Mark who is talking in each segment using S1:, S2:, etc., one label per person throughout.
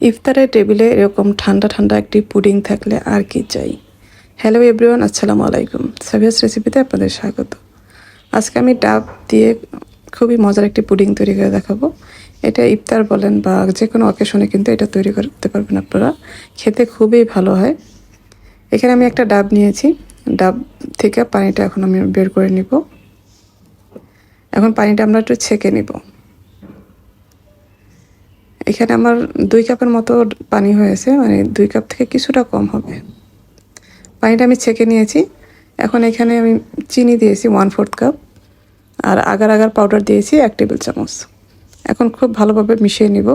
S1: ইফতারের টেবিলে এরকম ঠান্ডা ঠান্ডা একটি পুডিং থাকলে আর কি চাই? হ্যালো এভরিওয়ান আসসালামু আলাইকুম। সাবিয়াস রেসিপিতে আপনাদের স্বাগত। আজকে আমি ডাব দিয়ে খুবই মজার একটি পুডিং তৈরি করে দেখাবো। এটা ইফতার বলেন বা যে কোনো অকেশনে কিন্তু এটা তৈরি করতে পারবেন আপনারা। খেতে খুবই ভালো হয়। এখানে আমি একটা ডাব নিয়েছি। ডাব থেকে পানিটা এখন আমি বের করে নিব। এখন পানিটা আমরা একটু ছেঁকে নিব। এখানে আমার দুই কাপের মতো পানি হয়েছে মানে দুই কাপ থেকে কিছুটা কম হবে। পানিটা আমি ছেঁকে নিয়েছি। এখন এখানে আমি চিনি দিয়েছি ওয়ান ফোর্থ কাপ আর আগার আগার পাউডার দিয়েছি, এক টেবিল চামচ। এখন খুব ভালোভাবে মিশিয়ে নিব।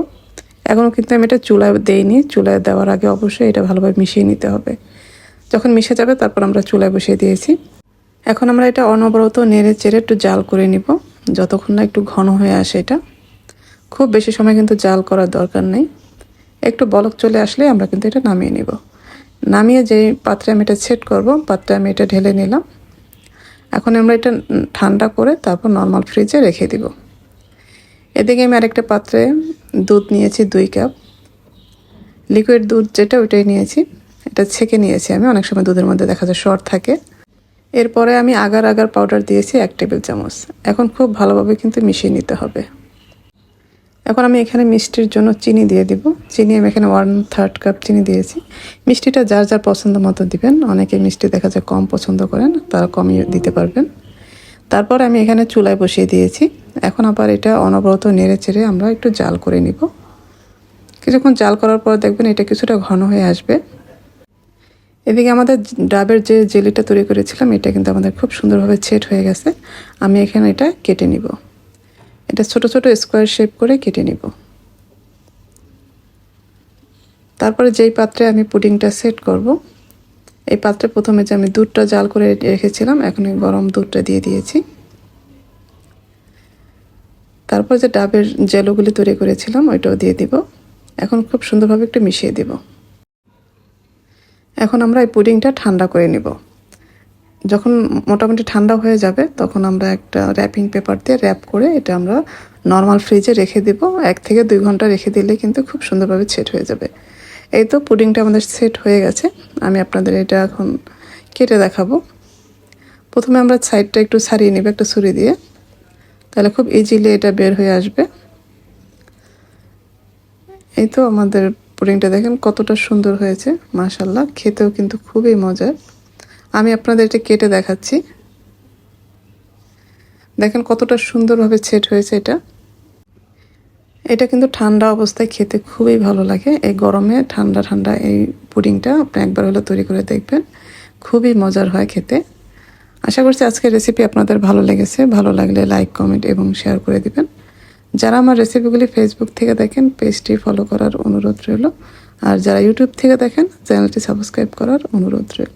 S1: এখনও কিন্তু আমি এটা চুলায় দেইনি। চুলায় দেওয়ার আগে অবশ্যই এটা ভালোভাবে মিশিয়ে নিতে হবে। যখন মিশে যাবে, তারপর আমরা চুলায় বসিয়ে দিয়েছি। এখন আমরা এটা অনবরত নেড়ে চেড়ে একটু জাল করে নিব। যতক্ষণ না একটু ঘন হয়ে আসে এটা। খুব বেশি সময় কিন্তু জাল করার দরকার নেই। একটু বলক চলে আসলে আমরা কিন্তু এটা নামিয়ে নিব। নামিয়ে যে পাত্রে আমি এটা সেট করব, পাত্রে আমি এটা ঢেলে নিলাম। এখন আমরা এটা ঠান্ডা করে তারপর নর্মাল ফ্রিজে রেখে দিব। এদিকে আমি আরেকটা পাত্রে দুধ নিয়েছি দুই কাপ। লিকুইড দুধ যেটা ওইটাই নিয়েছি। এটা ছেঁকে নিয়েছি আমি, অনেক সময় দুধের মধ্যে দেখা যায় শর্ট থাকে। এরপরে আমি আগার আগার পাউডার দিয়েছি এক টেবিল চামচ। এখন খুব ভালোভাবে কিন্তু মিশিয়ে নিতে হবে। এখন আমি এখানে মিষ্টির জন্য চিনি দিয়ে দিব। চিনি আমি এখানে ওয়ান থার্ড কাপ চিনি দিয়েছি। মিষ্টিটা যার যার পছন্দ মতো দিবেন। অনেকে মিষ্টি দেখা যায় কম পছন্দ করেন, তারা কমই দিতে পারবেন। তারপর আমি এখানে চুলায় বসিয়ে দিয়েছি। এখন আবার এটা অনবরত নেড়ে চেড়ে আমরা একটু জাল করে নিব। কিছুক্ষণ জাল করার পর দেখবেন এটা কিছুটা ঘন হয়ে আসবে। এদিকে আমাদের ডাবের যে জেলিটা তৈরি করেছিলাম, এটা কিন্তু আমাদের খুব সুন্দরভাবে ছেট হয়ে গেছে। আমি এখানে এটা কেটে নিব। এটা ছোট ছোট স্কোয়ার শেপ করে কেটে নিব। তারপরে যেই পাত্রে আমি পুডিংটা সেট করব, এই পাত্রে প্রথমে যে আমি দুধটা জাল করে রেখেছিলাম, এখন গরম দুধটা দিয়ে দিয়েছি। তারপর যে ডাবের জেলোগুলি তৈরি করেছিলাম, ওইটাও দিয়ে দিব। এখন খুব সুন্দরভাবে একটু মিশিয়ে দিব। এখন আমরা এই পুডিংটা ঠান্ডা করে নিব। যখন মোটামুটি ঠান্ডা হয়ে যাবে, তখন আমরা একটা র্যাপিং পেপার দিয়ে র্যাপ করে এটা আমরা নর্মাল ফ্রিজে রেখে দিব। এক থেকে দুই ঘণ্টা রেখে দিলে কিন্তু খুব সুন্দরভাবে সেট হয়ে যাবে। এই তো পুডিংটা আমাদের সেট হয়ে গেছে। আমি আপনাদের এটা এখন কেটে দেখাবো। প্রথমে আমরা সাইডটা একটু ছাড়িয়ে নেব একটা ছুরি দিয়ে। তাহলে খুব ইজিলি এটা বের হয়ে আসবে। এই তো আমাদের পুডিংটা দেখেন কতটা সুন্দর হয়েছে মাশাল্লাহ খেতেও কিন্তু খুবই মজার। আমি আপনাদের এটা কেটে দেখাচ্ছি। দেখেন কতটা সুন্দরভাবে ছেট হয়েছে এটা। এটা কিন্তু ঠান্ডা অবস্থায় খেতে খুবই ভালো লাগে। এই গরমে ঠান্ডা ঠান্ডা এই পুডিংটা আপনি একবার হলে তৈরি করে দেখবেন। খুবই মজার হয় খেতে। আশা করছি আজকের রেসিপি আপনাদের ভালো লেগেছে। ভালো লাগলে লাইক কমেন্ট এবং শেয়ার করে দিবেন। যারা আমার রেসিপিগুলি ফেসবুক থেকে দেখেন পেজটি ফলো করার অনুরোধ রইল। আর যারা ইউটিউব থেকে দেখেন চ্যানেলটি সাবস্ক্রাইব করার অনুরোধ রইল।